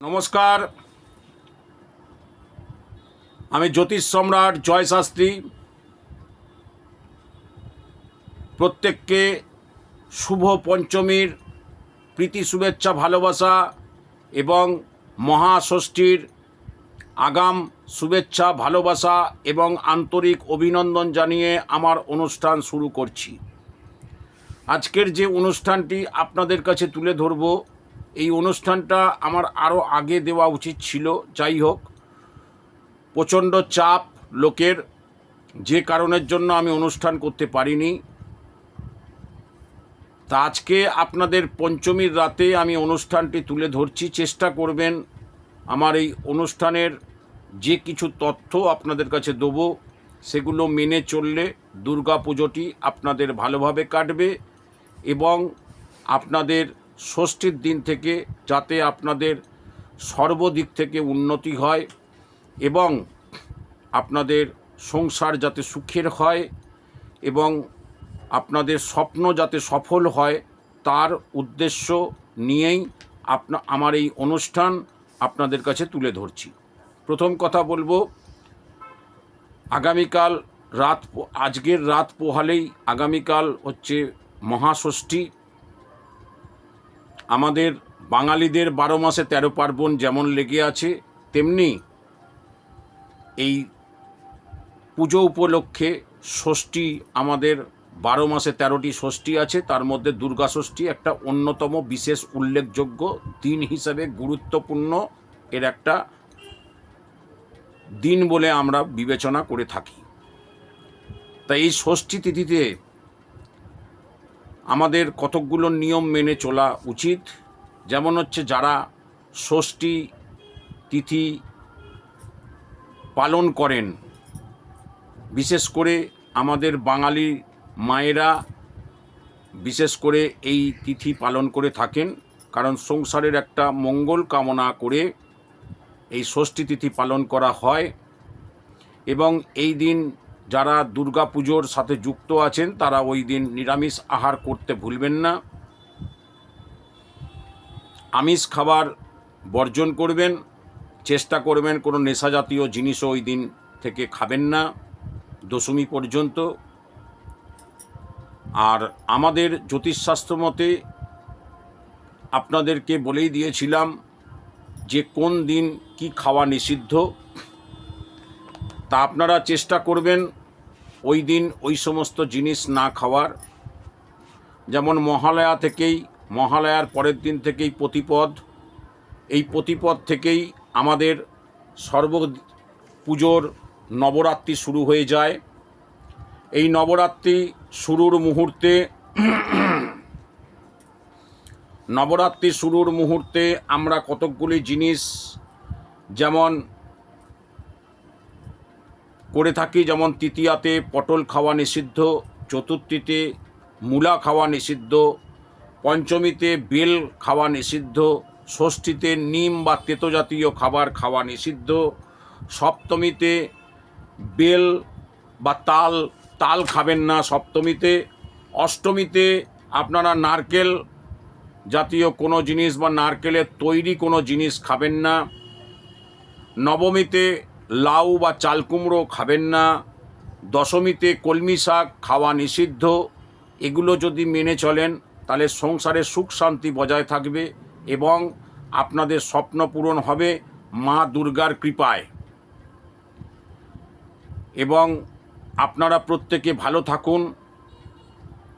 নমস্কার। আমি জ্যোতিষ সম্রাট জয় শাস্ত্রী। প্রত্যেককে শুভ পঞ্চমীর প্রীতি, শুভেচ্ছা, ভালোবাসা এবং মহাষষ্ঠীর আগাম শুভেচ্ছা, ভালোবাসা এবং আন্তরিক অভিনন্দন জানিয়ে আমার অনুষ্ঠান শুরু করছি। আজকের যে অনুষ্ঠানটি আপনাদের কাছে তুলে ধরব এই অনুষ্ঠানটা আমার আরও আগে দেওয়া উচিত ছিল। যাই হোক, প্রচণ্ড চাপ লোকের, যে কারণের জন্য আমি অনুষ্ঠান করতে পারিনি। তা আজকে আপনাদের পঞ্চমীর রাতে আমি অনুষ্ঠানটি তুলে ধরছি। চেষ্টা করবেন আমার এই অনুষ্ঠানের যে কিছু তথ্য আপনাদের কাছে দেবো, সেগুলো মেনে চললে দুর্গা পুজোটি আপনাদের ভালোভাবে কাটবে এবং আপনাদের ষষ্ঠীর দিন থেকে যাতে আপনাদের সর্বদিক থেকে উন্নতি হয় এবং আপনাদের সংসার যাতে সুখের হয় এবং আপনাদের স্বপ্ন যাতে সফল হয়, তার উদ্দেশ্য নিয়েই আপনা, আমার এই অনুষ্ঠান আপনাদের কাছে তুলে ধরছি। প্রথম কথা বলব, আগামীকাল রাত আজকের রাত পোহালেই আগামীকাল হচ্ছে মহাষষ্ঠী। আমাদের বাঙালিদের বারো মাসে তেরো পার্বণ যেমন লেগে আছে, তেমনি এই পুজো উপলক্ষে ষষ্ঠী, আমাদের বারো মাসে তেরোটি ষষ্ঠী আছে, তার মধ্যে দুর্গা ষষ্ঠী একটা অন্যতম বিশেষ উল্লেখযোগ্য দিন হিসাবে গুরুত্বপূর্ণ এর একটা দিন বলে আমরা বিবেচনা করে থাকি। তাই এই ষষ্ঠী তিথিতে আমাদের কতকগুলো নিয়ম মেনে চলা উচিত। যেমন হচ্ছে যারা ষষ্ঠী তিথি পালন করেন, বিশেষ করে আমাদের বাঙালি মায়েরা বিশেষ করে এই তিথি পালন করে থাকেন। কারণ সংসারের একটা মঙ্গল কামনা করে এই ষষ্ঠী তিথি পালন করা হয় এবং এই দিন যারা দুর্গা পুজোর সাথে যুক্ত আছেন, তারা ওই দিন নিরামিষ আহার করতে ভুলবেন না। আমিষ খাবার বর্জন করবেন, চেষ্টা করবেন, কোনো নেশা জাতীয় জিনিসও ওই দিন থেকে খাবেন না, দশমী পর্যন্ত। আর আমাদের জ্যোতিষশাস্ত্র মতে, আপনাদেরকে বলেই দিয়েছিলাম যে কোন দিন কি খাওয়া নিষিদ্ধ, তা আপনারা চেষ্টা করবেন। ওই দিন ওই সমস্ত জিনিস না খাওয়ার। যেমন মহালয়া থেকেই, মহালয়ার পরের দিন থেকেই প্রতিপদ। এই প্রতিপদ থেকেই আমাদের সর্ব পুজোর নবরাত্রি শুরু হয়ে যায়। এই নবরাত্রি শুরুর মুহূর্তে, নবরাত্রি শুরুর মুহূর্তে আমরা কতকগুলি জিনিস, যেমন করে থাকি, যেমন তৃতীয়াতে পটল খাওয়া নিষিদ্ধ, চতুর্থীতে মূলা খাওয়া নিষিদ্ধ, পঞ্চমীতে বেল খাওয়া নিষিদ্ধ, ষষ্ঠীতে নিম বা তেতো জাতীয় খাবার খাওয়া নিষিদ্ধ, সপ্তমীতে বেল বা তাল তাল খাবেন না সপ্তমীতে, অষ্টমীতে আপনারা নারকেল জাতীয় কোনো জিনিস বা নারকেলের তৈরি কোনো জিনিস খাবেন না, নবমীতে লাউ বা চাল কুমড়ো খাবেন না। দশমীতে কলমি শাক খাওয়া নিষিদ্ধ। এগুলো যদি মেনে চলেন, তাহলে সংসারে সুখ শান্তি বজায় থাকবে এবং আপনাদের স্বপ্ন পূরণ হবে মা দুর্গার কৃপায়। এবং আপনারা প্রত্যেকে ভালো থাকুন।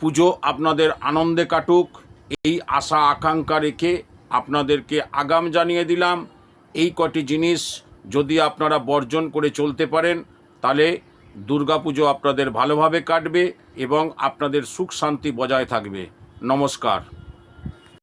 পুজো আপনাদের আনন্দে কাটুক। এই আশা আকাঙ্ক্ষা রেখে আপনাদেরকে আগাম জানিয়ে দিলাম। এই কটি জিনিস যদি আপনারা বর্জন করে চলতে পারেন, তাহলে দুর্গাপুজো আপনাদের ভালোভাবে কাটবে এবং আপনাদের সুখ শান্তি বজায় থাকবে। নমস্কার।